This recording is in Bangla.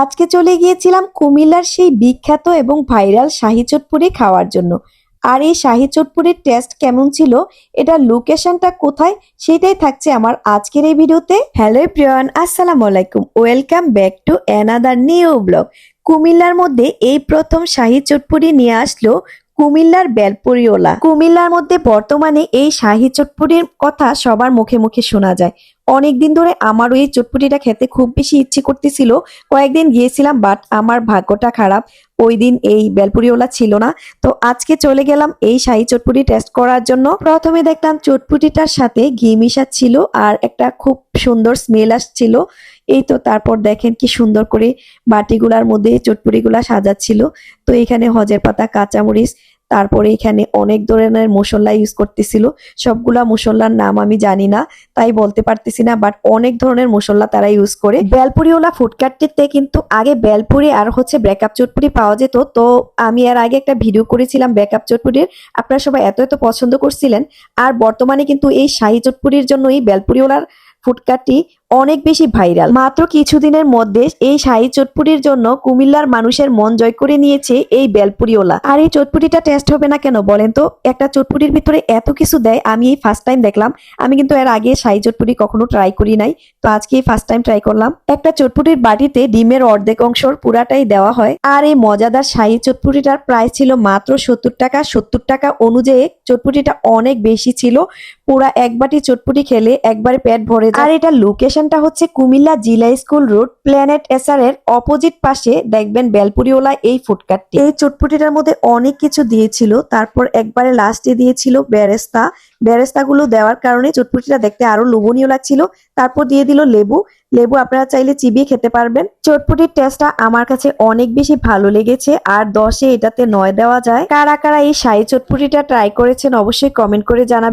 আজকে চলে গিয়েছিলাম কুমিল্লার সেই বিখ্যাত এবং ভাইরাল শাহি চটপুরি খাওয়ার জন্য। আর এই শাহি চটপুরির টেস্ট কেমন ছিল, এটার লোকেশনটা কোথায়, সেটাই থাকছে আমার আজকের এই ভিডিওতে। হ্যালো প্রিয়ান আসসালামু আলাইকুম। Welcome back to another new vlog কুমিল্লার মধ্যে এই প্রথম শাহি চটপুরি নিয়ে আসলো কুমিল্লার বেলপুরিওলা। কুমিল্লার মধ্যে বর্তমানে এই শাহি চটপুরির কথা সবার মুখে মুখে শোনা যায়। অনেকদিন ধরে আমারও এই চটপুটিটা খেতে খুব বেশি ইচ্ছে করতেছিল। কয়েকদিন গিয়েছিলাম বাট আমার ভাগ্যটা খারাপ। ওই দিন এই বেলপুরিওলা ছিল না। তো আজকে চলে গেলাম এই শাহি চটপুটি টেস্ট করার জন্য। প্রথমে দেখলাম চটপুটিটার সাথে ঘি মিশা ছিল আর একটা খুব সুন্দর স্মেল আসছিল। এই তো তারপর দেখেন কি সুন্দর করে বাটিগুলার মধ্যে চটপুরিগুলা সাজাচ্ছিল। তো এখানে হজের পাতা, কাঁচামরিচ তারপরে এখানে অনেক ধরনের মশলা ইউজ করতেছিল। সবগুলা মশলার নাম আমি জানি না, তাই বলতে পারতেছি না বাট অনেক ধরনের মশলা তারা ইউজ করে। বেলপুরিওলা ফুডকার্টটিতে কিন্তু আগে বেলপুরি আর হচ্ছে ব্রেকআপ চটপুরি পাওয়া যেত। তো আমি আর আগে একটা ভিডিও করেছিলাম ব্রেকআপ চটপুরির আপনারা সবাই এত এত পছন্দ করছিলেন। আর বর্তমানে কিন্তু এই শাহি চটপুরির জন্য এই বেলপুরিওলার ফুডকার্টটি অনেক বেশি ভাইরাল। মাত্র কিছুদিনের মধ্যে এই শাহি চটপুরির জন্য কুমিল্লার মানুষের মন জয় করে নিয়েছে এই বেলপুরিওলা। আর এই চটপুরিটা টেস্ট হবে না কেন বলেন তো? একটা চটপুরির ভিতরে এত কিছু দেয়, আমি এই ফার্স্ট টাইম দেখলাম। আমি কিন্তু এর আগে শাহি চটপুরি কখনো ট্রাই করি নাই। তো আজকে ফার্স্ট টাইম ট্রাই করলাম। একটা চটপুরির বাটিতে ডিমের অর্ধেক অংশর পুরাটাই দেওয়া হয়। আর এই মজাদার শাহি চটপুরিটার প্রাইস ছিল মাত্র সত্তর টাকা। সত্তর টাকা অনুযায়ী চটপুরিটা অনেক বেশি ছিল। পুরা এক বাটি চটপুটি খেলে একবারে পেট ভরে যায়। আর এটা লোকেশনটা হচ্ছে কুমিল্লা জিলা school road, planet S R এর অপোজিট পাশে। দেখবেন বেলপুরিওলা এই ফুডকার্টটি এই চটপুটিটার মধ্যে অনেক কিছু দিয়েছিল। তারপর একবারে লাস্টে দিয়েছিল বেরেস্তা বেরেস্তাগুলো দেওয়ার কারণে চটপুটিটা দেখতে আরও লোভনীয় লাগছিল। তারপর দিয়ে দিল লেবু। লেবু আপনারা চাইলে চিবিয়ে খেতে পারবেন। চটপুটির টেস্টটা আমার কাছে অনেক বেশি ভালো লেগেছে। আর দশে এটাতে নয় দেওয়া যায়। কারা কারা এই শাহি চটপুটিটা ট্রাই করেছেন অবশ্যই কমেন্ট করে জানাবেন।